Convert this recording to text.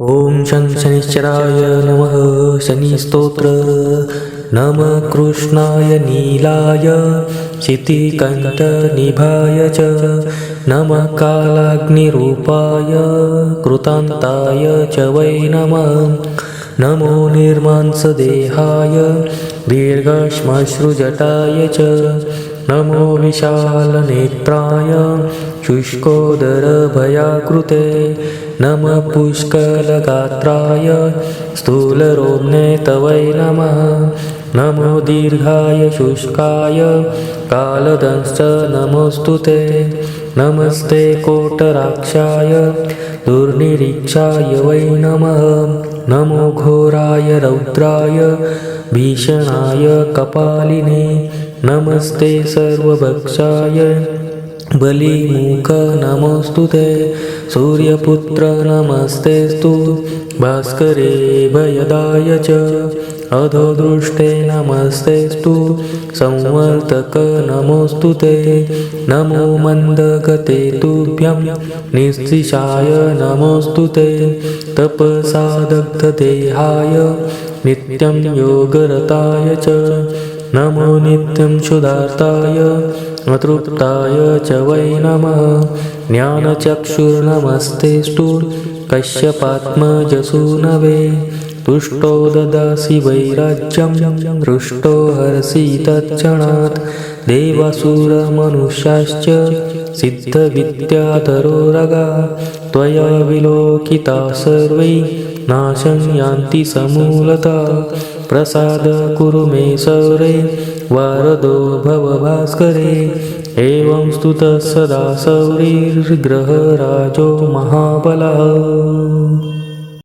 ॐ शं शनिश्चराय नमः शनिस्तोत्र। नमः कृष्णाय नीलाय शितिकण्ठनिभाय च। नमः कालाग्निरूपाय कृतान्ताय च वै नमः। नमो निर्मांसदेहाय दीर्घश्मश्रुजटाय च। नमो विशालनेत्राय शुष्कोदरभयाकृते नमः पुष्कलगात्राय स्थूलरोम्णे तवै नमः। नमो दीर्घाय शुष्काय कालदंश्च नमोऽस्तु ते। नमस्ते कोटराक्षाय दुर्निरीक्षाय वै नमः। नमो घोराय रौद्राय भीषणाय कपालिने। नमस्ते सर्वभक्षाय बलिमुख नमोऽस्तु ते। सूर्यपुत्र नमस्तेस्तु भास्करे भयदाय च। अधोदृष्टे नमस्तेस्तु संवर्तक नमोऽस्तु ते। नमो मन्दगते तुभ्यं निस्तिशाय नमोऽस्तु ते। तपसादग्धदेहाय। नित्यं योगरताय च। नमो नित्यं क्षुधार्ताय अतृप्ताय च वै नमः। ज्ञानचक्षुर्नमस्तेस्तु कश्यपात्मजसूनवे। तुष्टो ददासि वैराज्यं दृष्टो हरसि तत्क्षणात्। देवासुरमनुष्याश्च सिद्धविद्याधरोरगा त्वया विलोकिता सर्वै। नाशं यान्ति समूलता। प्रसाद कुरु मे सौरे वारदो भवभास्करे एवं स्तुतः सदा सौरिर्ग्रहराजो महाबलः।